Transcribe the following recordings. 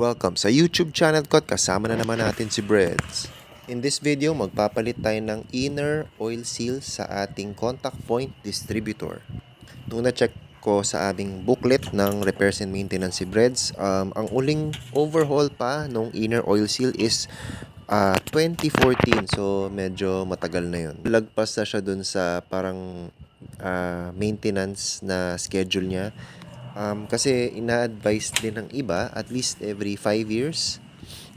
Welcome sa YouTube channel ko at kasama na naman natin si Breads. In this video, magpapalit tayo ng inner oil seal sa ating contact point distributor. Nung na-check ko sa aming booklet ng repairs and maintenance si Breads, um, ang uling overhaul pa nung inner oil seal is ah, 2014. So, medyo matagal na yun. Lagpas na siya dun sa parang ah, maintenance na schedule niya. Um, kasi ina-advise din ng iba, at least every 5 years,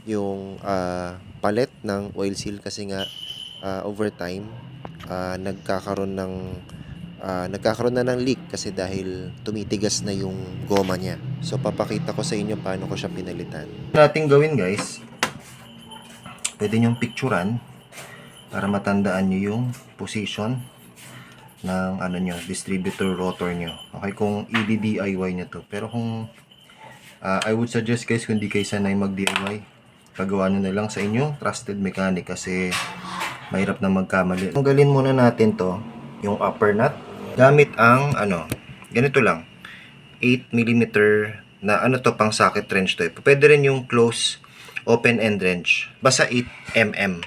yung ah, palit ng oil seal kasi nga ah, over time, ah, nagkakaroon ng ah, nagkakaroon na ng leak kasi dahil tumitigas na yung goma niya. So papakita ko sa inyo paano ko siya pinalitan. Nating gawin guys, pwede niyong picturean para matandaan niyo yung position ng ano nyo, distributor rotor nyo. Okay, kung i-DIY nyo to. Pero kung ah, I would suggest guys, kung di kayo sanay mag-DIY, pagawa nyo na lang sa inyong trusted mechanic kasi mahirap na magkamali. Tanggalin muna natin to, yung upper nut, gamit ang ano, ganito lang, 8mm na ano to, pang socket wrench to. Pwede rin yung close open end wrench. Basta 8mm.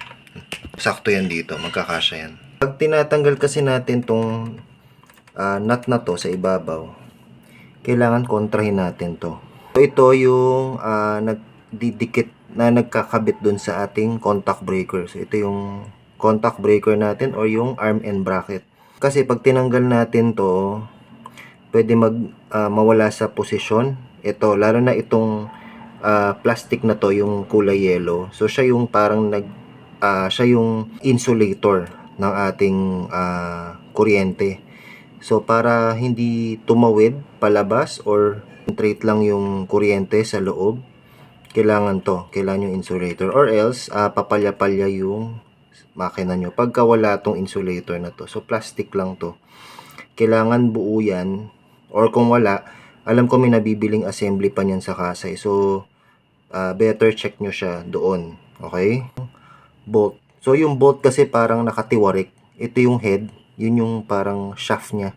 Sakto yan dito, magkakasya yan. Pag tinatanggal kasi natin tong ah, nut na to sa ibabaw, kailangan kontrahin natin to. So, ito yung ah, nagdidikit na nagkakabit dun sa ating contact breaker. So, ito yung contact breaker natin or yung arm and bracket. Kasi pag tinanggal natin to, pwede mag ah, mawala sa posisyon. Ito, lalo na itong ah, plastic na to, yung kulay yellow. So, siya yung parang nag ah, siya yung insulator ng ating ah, kuryente. So para hindi tumawid palabas or concentrate lang yung kuryente sa loob, kailangan to, kailangan yung insulator or else ah, papalya-palya yung makina nyo pagka wala tong insulator na to. So plastic lang to. Kailangan buo yan or kung wala, alam ko may nabibiling assembly pa niyan sa kasay. So ah, better check nyo siya doon. Okay? Bolt. So, yung bolt kasi parang nakatiwarik. Ito yung head. Yun yung parang shaft niya.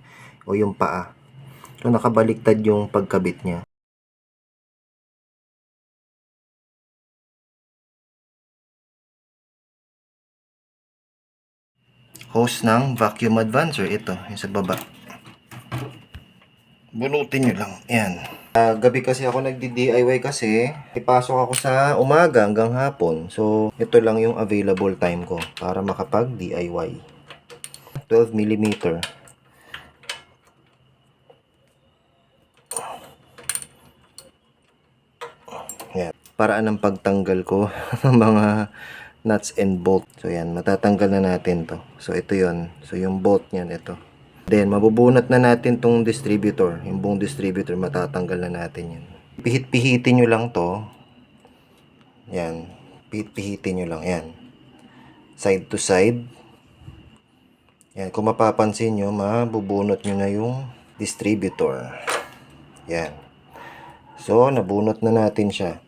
O yung paa. So, nakabaliktad yung pagkabit niya. Hose ng vacuum advancer. Ito, yung sa baba. Bunutin nyo lang. Yan. Ah, gabi kasi ako nagdi-DIY kasi ipasok ako sa umaga hanggang hapon. So, ito lang yung available time ko para makapag-DIY. 12 mm. Yan. Paraan ng pagtanggal ko ng mga nuts and bolt. So, yan. Matatanggal na natin to. So, ito yon So, yung bolt niyan, ito. Then, mabubunot na natin tong distributor. Yung buong distributor, matatanggal na natin yan. Pihit-pihitin nyo lang to. Yan. Pihit-pihitin nyo lang. Yan. Side to side. Yan. Kung mapapansin nyo, mabubunot nyo na yung distributor. Yan. So, nabunot na natin siya.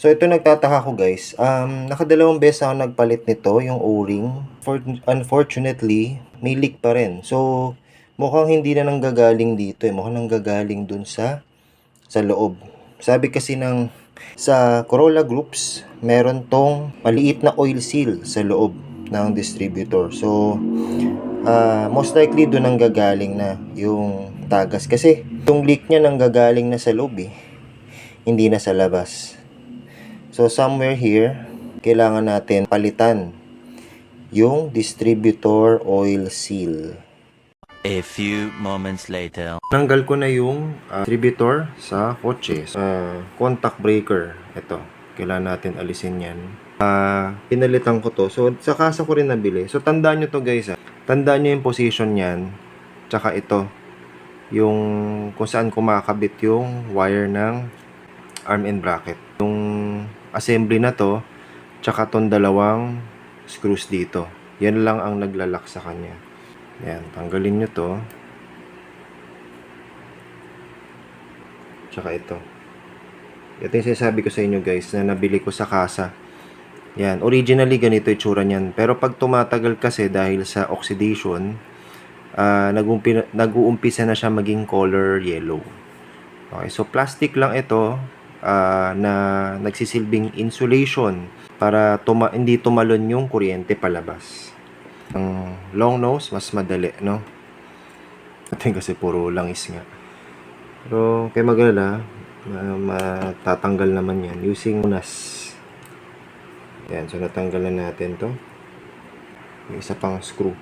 So, ito nagtataka ko guys. Um, nakadalawang beses ako nagpalit nito, yung O-ring. For, unfortunately, may leak pa rin. So, mukhang hindi na nanggagaling dito eh. Mukhang nanggagaling dun sa sa loob. Sabi kasi ng sa Corolla Groups, meron tong maliit na oil seal sa loob ng distributor. So, ah, most likely doon ang gagaling na yung tagas. Kasi yung leak niya nanggagaling na sa loob eh. Hindi na sa labas. So, somewhere here, kailangan natin palitan yung distributor oil seal. A few moments later. Tanggal ko na yung distributor sa kotse. Ah, contact breaker. Ito. Kailangan natin alisin yan. Ah, pinalitan ko to. So, sa kasa ko rin nabili. So, tandaan nyo to guys. ah. Tandaan nyo yung position yan. Tsaka ito. Yung kung saan kumakabit yung wire ng arm and bracket. Yung assembly na to, tsaka tong dalawang screws dito. Yan lang ang naglalak sa kanya. Yan, tanggalin nyo to. Tsaka ito. Ito yung sinasabi ko sa inyo guys na nabili ko sa kasa. Yan, originally ganito yung tsura niyan. Pero pag tumatagal kasi dahil sa oxidation, nag-umpi- nag-uumpisa na siya maging color yellow. Okay, so plastic lang ito. ah, na nagsisilbing insulation para tuma- hindi tumalon yung kuryente palabas. Ang long nose, mas madali, no? Atin kasi puro langis nga. Pero kay magalala, ma- matatanggal naman yan using nas. Yan, so natanggal na natin to. May isa pang screw.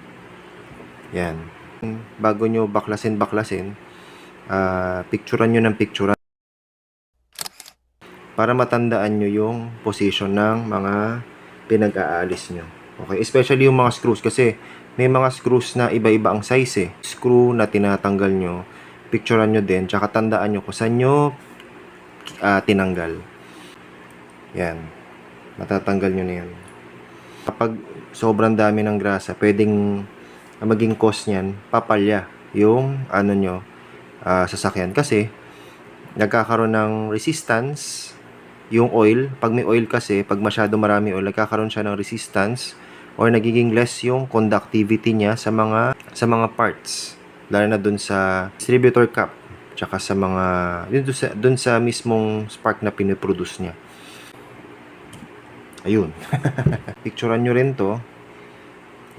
Yan. Bago nyo baklasin-baklasin, ah picturean nyo ng picturean para matandaan nyo yung position ng mga pinag-aalis nyo. Okay, especially yung mga screws kasi may mga screws na iba-iba ang size eh. Screw na tinatanggal nyo, picturean nyo din, tsaka tandaan nyo kung saan nyo ah, tinanggal. Yan. Matatanggal nyo na yan. Kapag sobrang dami ng grasa, pwedeng maging cause niyan, papalya yung ano nyo, ah, sasakyan. Kasi, nagkakaroon ng resistance yung oil. Pag may oil kasi, pag masyado marami oil, nagkakaroon siya ng resistance or nagiging less yung conductivity niya sa mga sa mga parts. Lalo na dun sa distributor cap tsaka sa mga dun, dun sa, dun sa mismong spark na pinoproduce niya. Ayun. Picturean nyo rin to.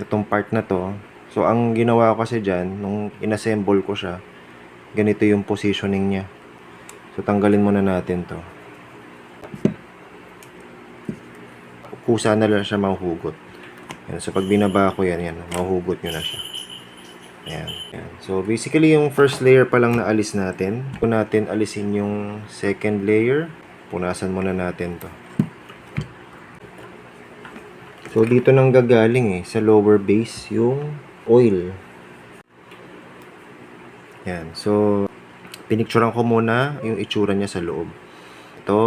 Itong part na to. So, ang ginawa ko kasi dyan, nung inassemble ko siya, ganito yung positioning niya. So, tanggalin muna natin to. Kusa na lang siya mahuhugot. Yan. So, pag binaba ko yan, yan, mahuhugot nyo na siya. Ayan. Ayan. So, basically, yung first layer pa lang na alis natin. Kung natin alisin yung second layer, punasan muna natin to. So, dito nang gagaling eh, sa lower base, yung oil. Yan. So, pinicturean ko muna yung itsura niya sa loob. Ito,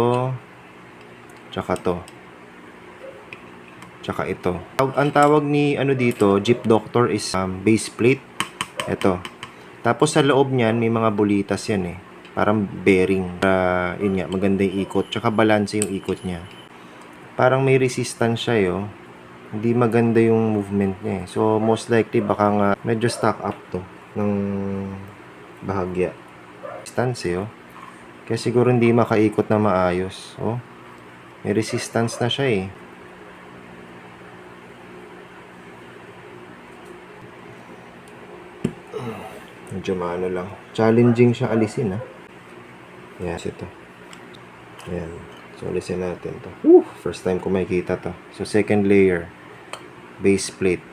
tsaka to. Tsaka ito. Ang tawag ni ano dito, Jeep Doctor is um, base plate. Ito. Tapos sa loob niyan, may mga bulitas yan eh. Parang bearing. Para, yun nga, maganda yung ikot. Tsaka balance yung ikot niya. Parang may resistance siya yo. Hindi maganda yung movement niya eh. So, most likely, baka nga medyo stuck up to ng bahagya. Resistance eh, oh. Kaya siguro hindi makaikot na maayos. Oh. May resistance na siya eh. Medyo maano lang. Challenging siya alisin ah. Yes, ito. Ayan. So, alisin natin to. Woo! First time ko makikita to. So, second layer. Base plate.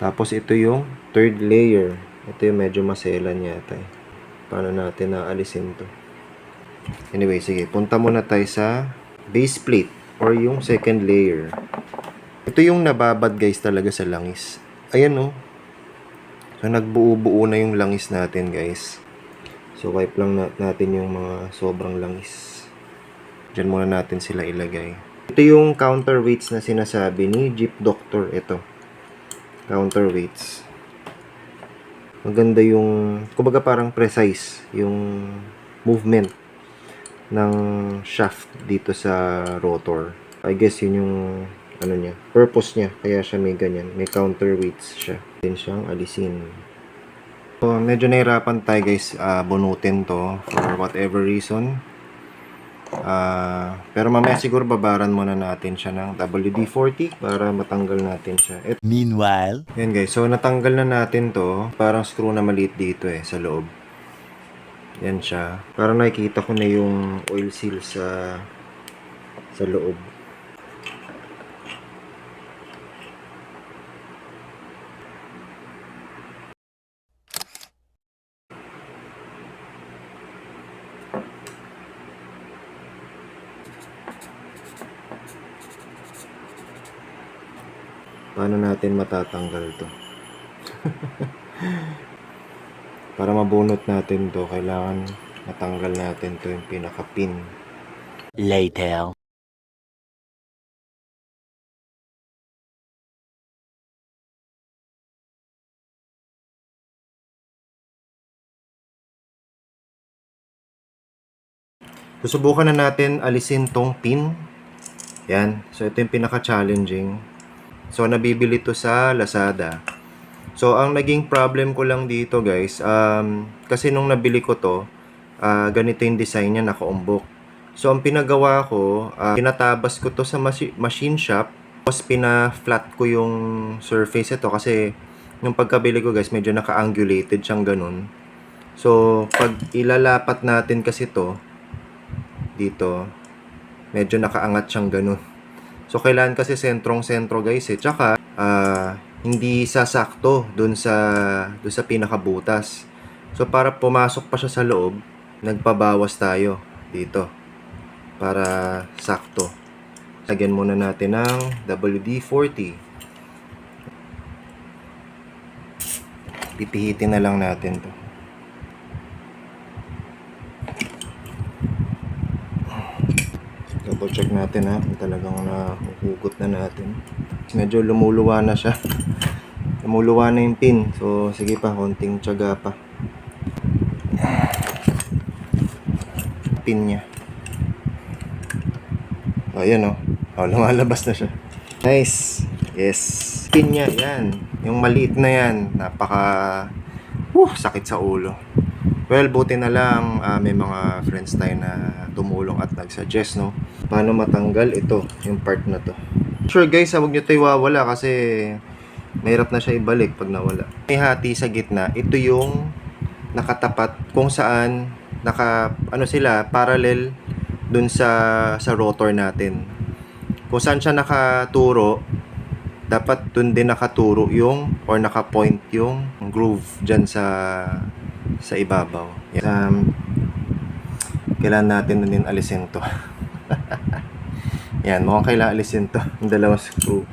Tapos, ito yung third layer. Ito yung medyo maselan yata eh. Paano natin naalisin to? Anyway, sige. Punta muna tayo sa base plate or yung second layer. Ito yung nababad guys talaga sa langis. Ayan oh. So, nagbuo-buo na yung langis natin guys. So, wipe lang na- natin yung mga sobrang langis. Diyan muna natin sila ilagay. Ito yung counterweights na sinasabi ni Jeep Doctor. Ito. Counterweights. Maganda yung, kumbaga parang precise yung movement ng shaft dito sa rotor. I guess yun yung ano niya, purpose niya. Kaya siya may ganyan. May counterweights siya. Din siyang alisin. So, medyo nahirapan tayo guys ah, bunutin to for whatever reason. Ah, pero mamaya siguro babaran muna natin siya ng WD-40 para matanggal natin siya. Ito, Meanwhile, yan guys, so natanggal na natin to. Parang screw na maliit dito eh, sa loob. Yan siya. Parang nakikita ko na yung oil seal sa sa loob. Paano natin matatanggal to? Para mabunot natin to, kailangan matanggal natin to yung pinaka-pin. later. Susubukan na natin alisin tong pin. Yan. So, ito yung pinaka-challenging. So, nabibili to sa Lazada. So, ang naging problem ko lang dito, guys, um, kasi nung nabili ko to, ah, ganito yung design niya, nakaumbok. So, ang pinagawa ko, ah, pinatabas ko to sa machi- machine shop. Tapos, pina-flat ko yung surface ito kasi yung pagkabili ko guys, medyo naka-angulated siyang ganun. So, pag ilalapat natin kasi to dito, medyo nakaangat siyang ganun. So, kailangan kasi sentrong-sentro guys eh. Tsaka, ah, hindi sasakto dun sa, dun sa pinakabutas. So, para pumasok pa siya sa loob, nagpabawas tayo dito. Para sakto. Lagyan muna natin ng WD-40. Pipihitin na lang natin to. Double check natin ha kung talagang nahuhugot na natin. Medyo lumuluwa na siya. lumuluwa na yung pin. So sige pa, konting tiyaga pa. Pin niya. O, yan o. O, lumalabas na siya. Nice. Yes. Pin niya, yan. Yung maliit na yan. Napaka... Whew, sakit sa ulo. Well, buti na lang ah, may mga friends tayo na tumulong at nag-suggest, no? Paano matanggal ito, yung part na to. Sure guys, ah, huwag nyo ito iwawala kasi mahirap na siya ibalik pag nawala. May hati sa gitna, ito yung nakatapat kung saan naka ano sila parallel dun sa sa rotor natin. Kung saan siya nakaturo, dapat dun din nakaturo yung or naka-point yung groove dyan sa sa ibabaw. Um, kailangan natin na din alisin to. Yan, mukhang kailangan alisin to. Yung dalawang screw.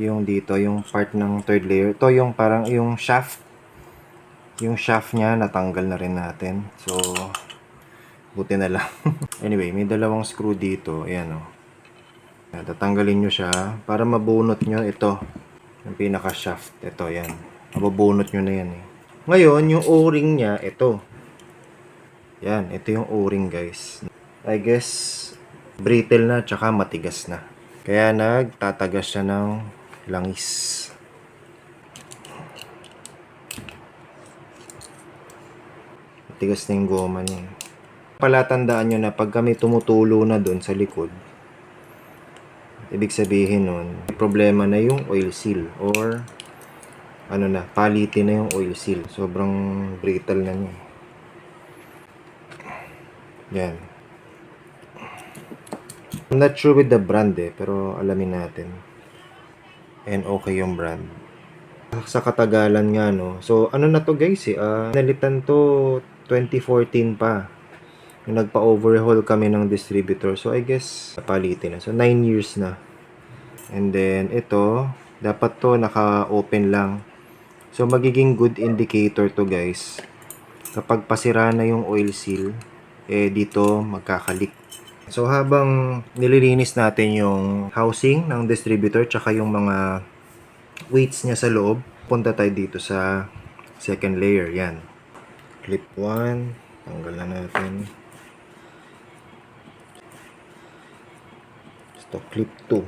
Yung dito, yung part ng third layer. Ito yung parang yung shaft. Yung shaft niya, natanggal na rin natin. So, buti na lang. anyway, may dalawang screw dito. Ayan o. Oh. Tatanggalin nyo siya para mabunot nyo ito. Yung pinaka shaft. Ito, yan. Mabubunot nyo na yan eh. Ngayon, yung o-ring niya, ito. Yan, ito yung o-ring guys. I guess, brittle na, tsaka matigas na. Kaya nagtatagas siya ng langis. Matigas na yung goma niya. Palatandaan nyo na pag kami tumutulo na doon sa likod, ibig sabihin nun, problema na yung oil seal or ano na, palitin na yung oil seal. Sobrang brittle na niya. Yan. I'm not sure with the brand eh, pero alamin natin. And okay yung brand. Sa katagalan nga no. So ano na to guys eh, ah, nalitan to 2014 pa. Yung nagpa-overhaul kami ng distributor. So I guess palitin na. So 9 years na. And then ito, dapat to naka-open lang. So magiging good indicator to guys. Kapag pasira na yung oil seal, eh dito magkakalik. So habang nililinis natin yung housing ng distributor tsaka yung mga weights niya sa loob, punta tayo dito sa second layer. Yan. Clip 1. Tanggal na natin. Ito, clip 2.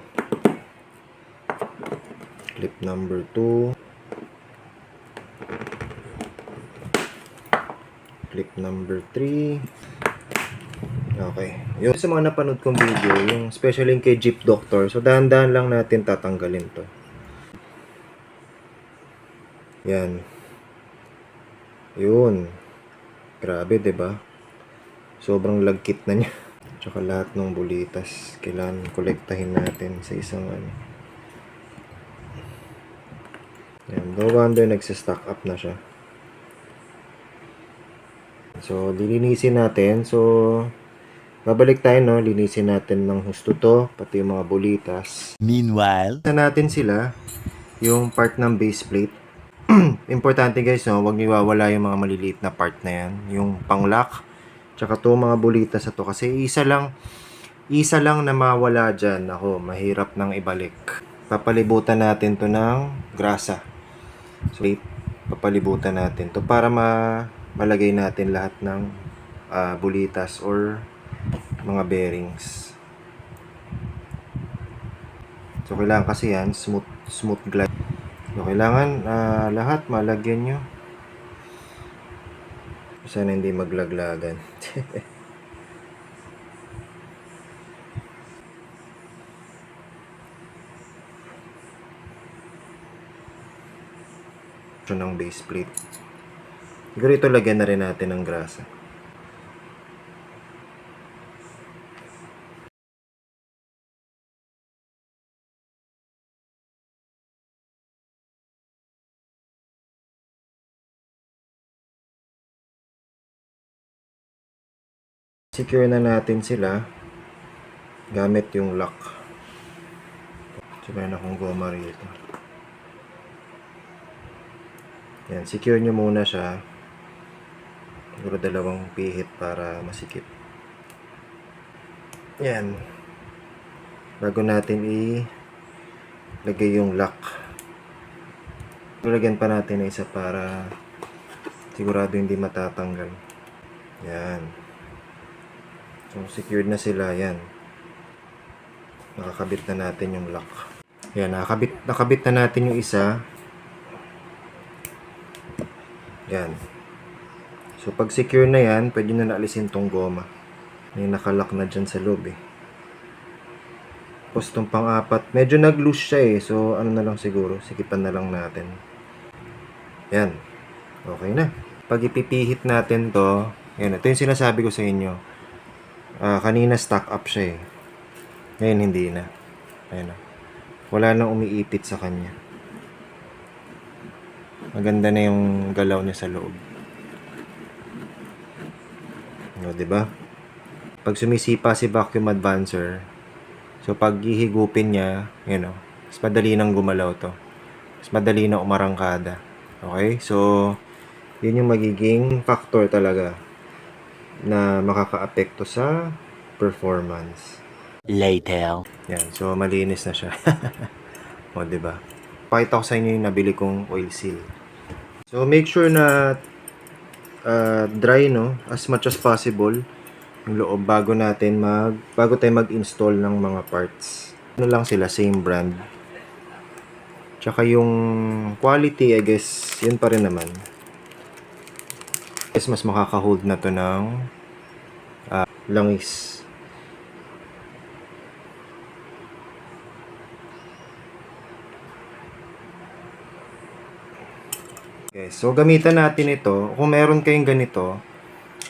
Clip number 2. Clip number 3. Okay. Yung sa mga napanood kong video, yung especially yung kay Jeep Doctor, so dahan-dahan lang natin tatanggalin to. Yan. Yun. Grabe, ba? Sobrang lagkit na niya. Tsaka lahat ng bulitas, kailangan kolektahin natin sa isang ano. Yan, no wonder nagsistock up na siya. So, lilinisin natin. So, babalik tayo, no? Linisin natin ng husto to, pati yung mga bulitas. Meanwhile, Isa natin sila, yung part ng base plate. Importante guys, no? Huwag niwawala yung mga maliliit na part na yan. Yung pang-lock, tsaka to mga bulitas na to. Kasi isa lang, isa lang na mawala dyan. Ako, mahirap nang ibalik. Papalibutan natin to ng grasa. So, papalibutan natin to para ma malagay natin lahat ng uh, bulitas or mga bearings. So, kailangan kasi yan, smooth, smooth glide. So, kailangan uh, lahat malagyan nyo. Sana hindi maglaglagan. ng base plate Siguro ito lagyan na rin natin ng grasa. Secure na natin sila gamit yung lock. So, meron akong goma rito. Yan, secure nyo muna siya. Siguro dalawang pihit para masikip. Yan. Bago natin i-lagay yung lock. Lagyan pa natin ng isa para sigurado hindi matatanggal. Yan. So, secured na sila. Yan. Nakakabit na natin yung lock. Yan, nakakabit, nakabit na natin yung isa. Yan. So, pag secure na yan, pwede na naalisin tong goma. May nakalock na dyan sa loob eh. Tapos tong pang-apat, medyo nag-loose siya eh. So, ano na lang siguro, sikipan na lang natin. Yan. Okay na. Pag ipipihit natin to, yan, ito yung sinasabi ko sa inyo. Ah, kanina stock up siya eh. Ngayon hindi na. Ayun na. Wala nang umiipit sa kanya. Maganda na yung galaw niya sa loob. O, di ba? Pag sumisipa si vacuum advancer, so pag hihigupin niya, yun o, mas madali nang gumalaw to. Mas madali na umarangkada. Okay? So, yun yung magiging factor talaga na makaka-apekto sa performance. Later. Yan, so malinis na siya. o, di ba? Pakita ko sa inyo yung nabili kong oil seal. So, make sure na uh, dry, no? As much as possible yung loob bago natin mag bago tayo mag-install ng mga parts. Ano lang sila, same brand. Tsaka yung quality, I guess, yun pa rin naman. Guess mas makaka-hold na to ng ah, langis. Okay, so gamitan natin ito. Kung meron kayong ganito,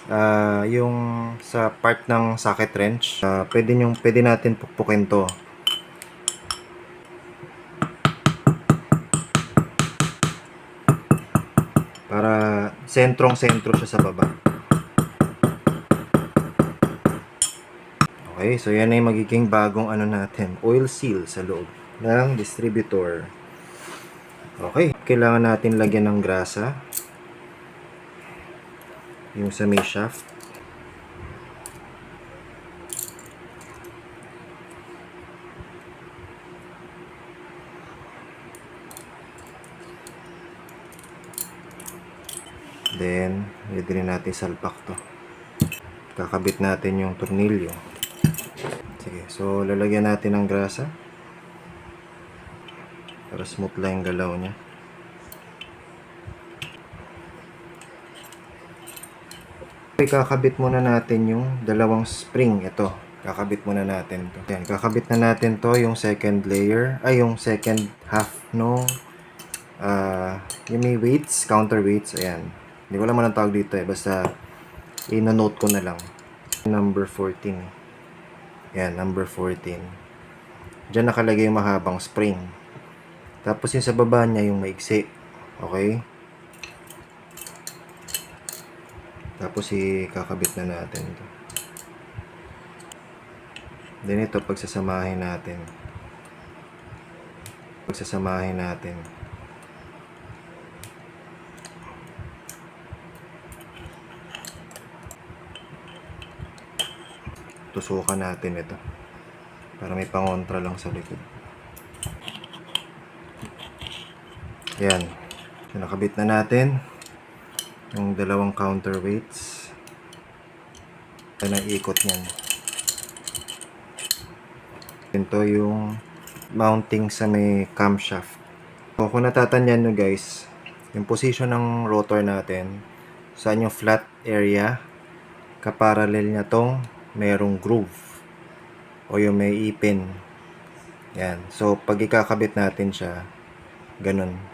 ah yung sa part ng socket wrench, ah, pwede, nyong, pwede natin pukpukin to. Para sentrong-sentro siya sa baba. Okay, so yan ay magiging bagong ano natin, oil seal sa loob ng distributor. Okay, kailangan natin lagyan ng grasa. Yung sa may shaft. Then, pwede rin natin salpak to. Kakabit natin yung tornilyo. Sige, so lalagyan natin ng grasa. Para smooth lang yung galaw niya. Kakabit muna natin yung dalawang spring. Ito, kakabit muna natin to. Yan, kakabit na natin to yung second layer, ay yung second half no ah yung may weights, counter weights, ayan. Hindi ko alam anong tawag dito eh, basta ina-note ko na lang. Number 14. Yan, number 14. Diyan nakalagay yung mahabang spring. Tapos yung sa baba niya yung maiksi. Okay? Tapos ikakabit na natin to. Then ito pagsasamahin natin. Pagsasamahin natin. Tusukan natin ito. Para may pangontra lang sa likod. Yan. Nakabit na natin yung dalawang counterweights. Yan ang ikot niyan. Ito yung mounting sa may camshaft. So, kung natatandyan nyo guys, yung position ng rotor natin, saan yung flat area, kaparallel niya tong merong groove o yung may ipin. Yan. So, pag ikakabit natin siya, ganun.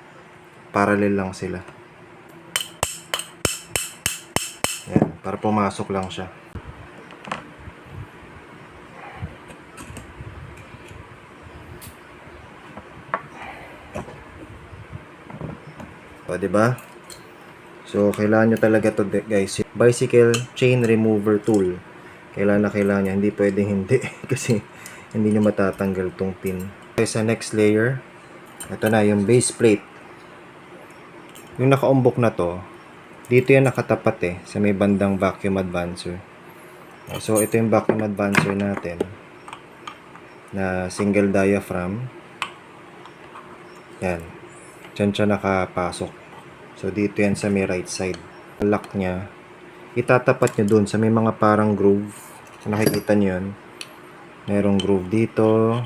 Parallel lang sila. Yan, para pumasok lang siya. O, ba? So, kailangan nyo talaga to guys. Bicycle chain remover tool. Kailangan na kailangan nyo. Hindi pwedeng hindi. Kasi hindi nyo matatanggal tong pin. Okay, sa next layer, ito na yung base plate. Yung nakaumbok na to, dito yan nakatapat eh, sa may bandang vacuum advancer. So, ito yung vacuum advancer natin na single diaphragm. Yan. Diyan siya nakapasok. So, dito yan sa may right side. Lock niya. Itatapat nyo dun sa may mga parang groove. Kung nakikita nyo yun. Merong groove dito.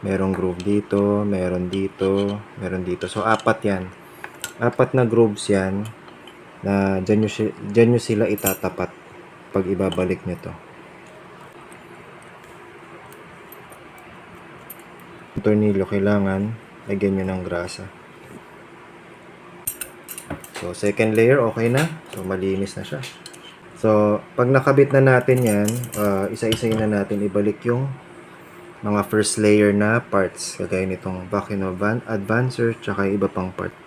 Merong groove dito. Meron dito. Meron dito. So, apat yan. Apat na grooves yan na dyan nyo, dyan nyo sila itatapat pag ibabalik nyo to. Yung tornilyo kailangan lagyan nyo ng grasa. So, second layer, okay na. So, malinis na siya. So, pag nakabit na natin yan, uh, isa-isayin na natin ibalik yung mga first layer na parts. Kagaya nitong vacuum advan- advancer, tsaka iba pang part.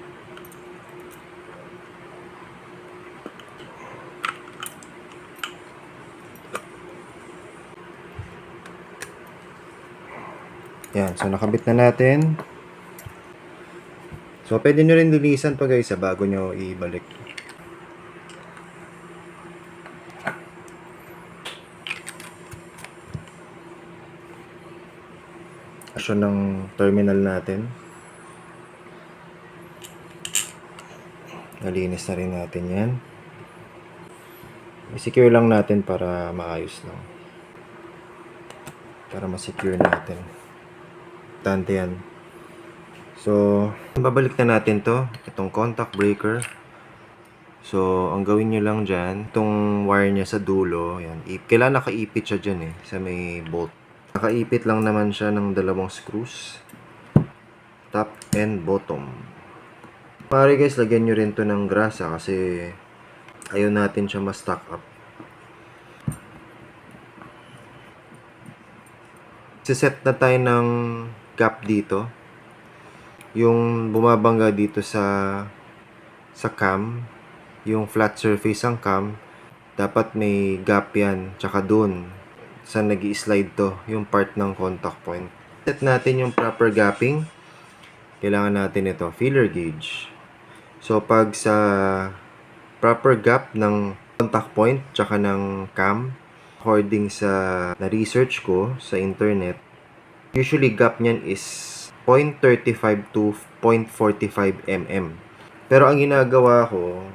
Yan, so nakabit na natin. So, pwede nyo rin linisan to guys bago nyo ibalik. Asyon ng terminal natin. Nalinis na rin natin yan. I-secure lang natin para maayos lang. Para ma-secure natin. Tante yan. So, babalik na natin to. Itong contact breaker. So, ang gawin nyo lang dyan, itong wire niya sa dulo, yan, kailangan nakaipit siya dyan eh, sa may bolt. Nakaipit lang naman siya ng dalawang screws. Top and bottom. Pare guys, lagyan nyo rin to ng grasa kasi ayaw natin siya ma-stock up. Siset na tayo ng gap dito yung bumabangga dito sa sa cam, yung flat surface ang cam, dapat may gap yan, tsaka dun, sa nag slide to, yung part ng contact point. Set natin yung proper gapping, kailangan natin ito, feeler gauge. So, pag sa proper gap ng contact point, tsaka ng cam, according sa na-research ko sa internet, usually gap niyan is 0.35 to 0.45 mm. Pero ang ginagawa ko,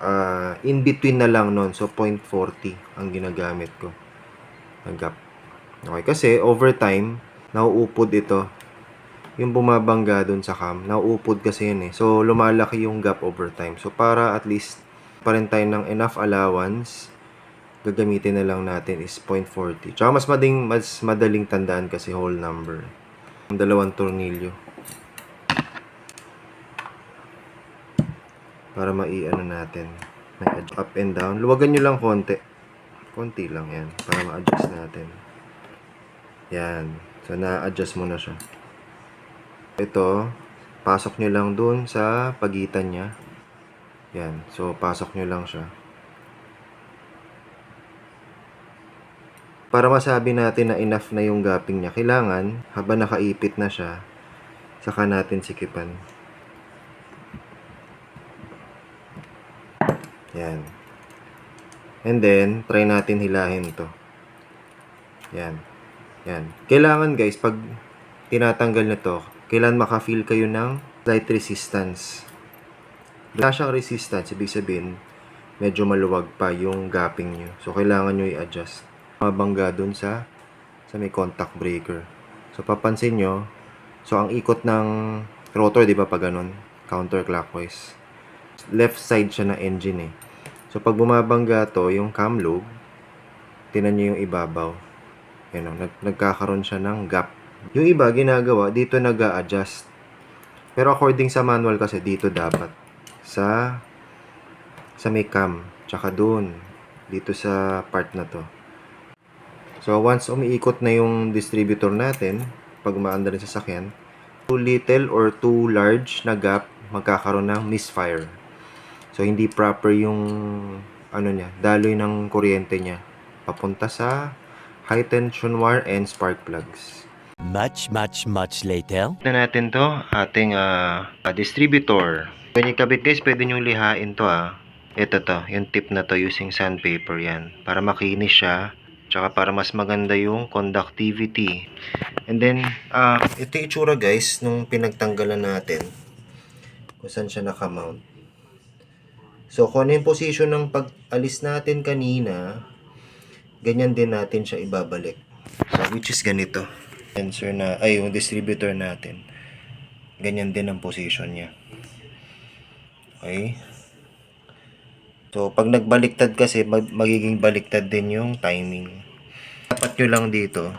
ah, in between na lang nun. So, 0.40 ang ginagamit ko. Ang gap. Okay, kasi over time, nauupod ito. Yung bumabangga dun sa cam, nauupod kasi yun eh. So, lumalaki yung gap over time. So, para at least pa rin tayo ng enough allowance, gagamitin na lang natin is 0.40. Tsaka mas mading, mas madaling tandaan kasi whole number. Ang dalawang tornilyo. Para mai-ano natin. May up and down. Luwagan nyo lang konti. Konti lang yan. Para ma-adjust natin. Yan. So, na-adjust mo na siya. Ito, pasok nyo lang dun sa pagitan niya. Yan. So, pasok nyo lang siya. Para masabi natin na enough na yung gapping niya, kailangan, habang nakaipit na siya, saka natin sikipan. Yan. And then, try natin hilahin to. Yan. Yan. Kailangan guys, pag tinatanggal na to, kailangan makafeel kayo ng slight resistance. Wala siyang resistance, ibig sabihin, medyo maluwag pa yung gapping nyo. So, kailangan nyo i-adjust. Mabangga dun sa sa may contact breaker. So, papansin nyo, so, ang ikot ng rotor, di ba, pag ganun, counterclockwise. Left side siya na engine eh. So, pag bumabangga to, yung cam lobe, tinan nyo yung ibabaw. Yan o, nag, nagkakaroon siya ng gap. Yung iba, ginagawa, dito nag adjust Pero according sa manual kasi dito dapat sa sa may cam, tsaka doon dito sa part na to. So once umiikot na yung distributor natin, pag umaanda rin sa sakyan, too little or too large na gap, magkakaroon ng misfire. So hindi proper yung ano niya, daloy ng kuryente niya papunta sa high tension wire and spark plugs. Much, much, much later. na natin to, ating ah, distributor. When you kabit guys, pwede nyo lihain to ah. Ito to, yung tip na to using sandpaper yan. Para makinis siya, tsaka para mas maganda yung conductivity. And then, ah ito yung itsura guys, nung pinagtanggalan natin. Kung saan siya nakamount. So, kung ano yung position ng pag-alis natin kanina, ganyan din natin siya ibabalik. So, which is ganito sensor na, ay, yung distributor natin. Ganyan din ang position niya. Okay? So, pag nagbaliktad kasi, mag- magiging baliktad din yung timing. Dapat nyo lang dito.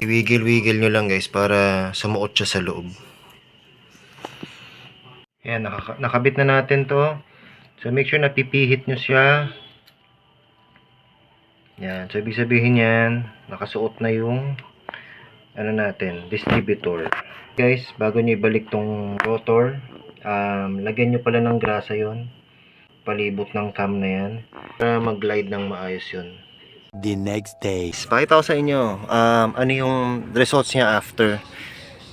Iwigil-wigil nyo lang guys para sumuot siya sa loob. Yan, nakaka- nakabit na natin to. So, make sure na pipihit nyo siya yan. So, ibig sabihin yan, nakasuot na yung ano natin, distributor. Guys, bago nyo ibalik tong rotor, um, lagyan nyo pala ng grasa yon palibot ng cam na yan para mag-glide ng maayos yun. The next day. Pakita ko sa inyo um, ano yung results niya after.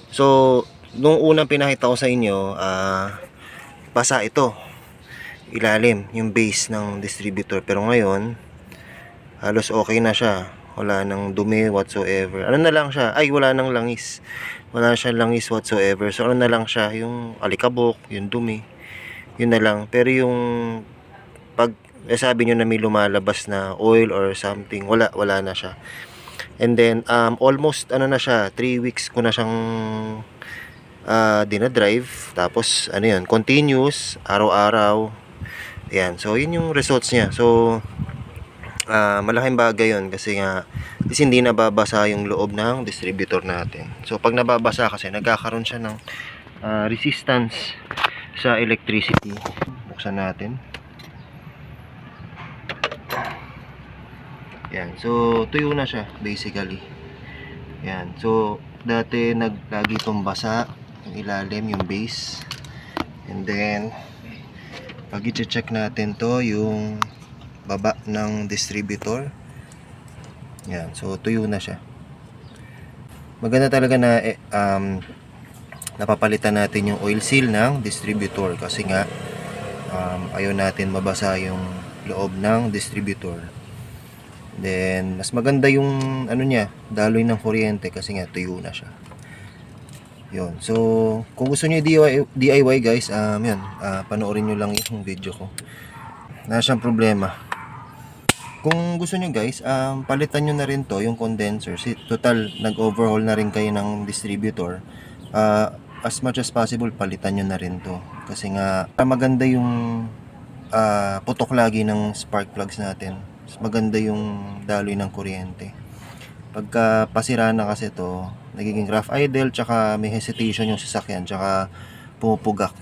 So, nung unang pinakita ko sa inyo, ah basa ito. Ilalim, yung base ng distributor. Pero ngayon, halos okay na siya. Wala nang dumi whatsoever. Ano na lang siya? Ay, wala nang langis. Wala siya langis whatsoever. So, ano na lang siya? Yung alikabok, yung dumi. Yun na lang. Pero yung pag eh, sabi nyo na may lumalabas na oil or something, wala, wala na siya. And then, um, almost, ano na siya, 3 weeks ko na siyang uh, dinadrive. Tapos, ano yun, continuous, araw-araw. Yan. So, yun yung results niya. So, ah malaking bagay yun kasi nga is hindi nababasa yung loob ng distributor natin. So, pag nababasa kasi, nagkakaroon siya ng ah, resistance sa electricity. Buksan natin. Yan. So, tuyo na siya, basically. Yan. So, dati naglagi itong basa, yung ilalim, yung base. And then, pag i-check natin to, yung baba ng distributor. Yan. So, tuyo na siya. Maganda talaga na eh, um, napapalitan natin yung oil seal ng distributor kasi nga um, ayaw natin mabasa yung loob ng distributor. Then, mas maganda yung ano niya, daloy ng kuryente kasi nga tuyo na siya. Yun. So, kung gusto niyo DIY, DIY guys, um, yun, ah, panoorin niyo lang yung video ko. Siyang problema. Kung gusto niyo guys, um, palitan niyo na rin to, yung condenser. Si, total, nag-overhaul na rin kayo ng distributor. Ah, as much as possible, palitan niyo na rin to. Kasi nga, maganda yung ah, putok lagi ng spark plugs natin. Maganda yung daloy ng kuryente. Pagka pasira na kasi to, nagiging rough idle, tsaka may hesitation yung sasakyan, tsaka pumupugak.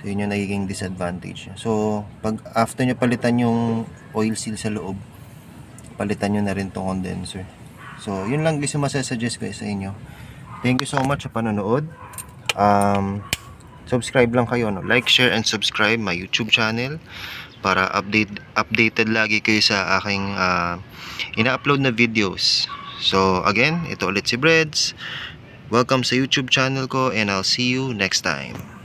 So, yun yung nagiging disadvantage. So, pag after nyo palitan yung oil seal sa loob, palitan nyo na rin tong condenser. So, yun lang guys yung masasuggest ko sa inyo. Thank you so much sa panonood. Um, subscribe lang kayo. No? Like, share, and subscribe my YouTube channel para update updated lagi kayo sa aking ah, ina-upload na videos. So, again, ito ulit si Breads. Welcome sa YouTube channel ko and I'll see you next time.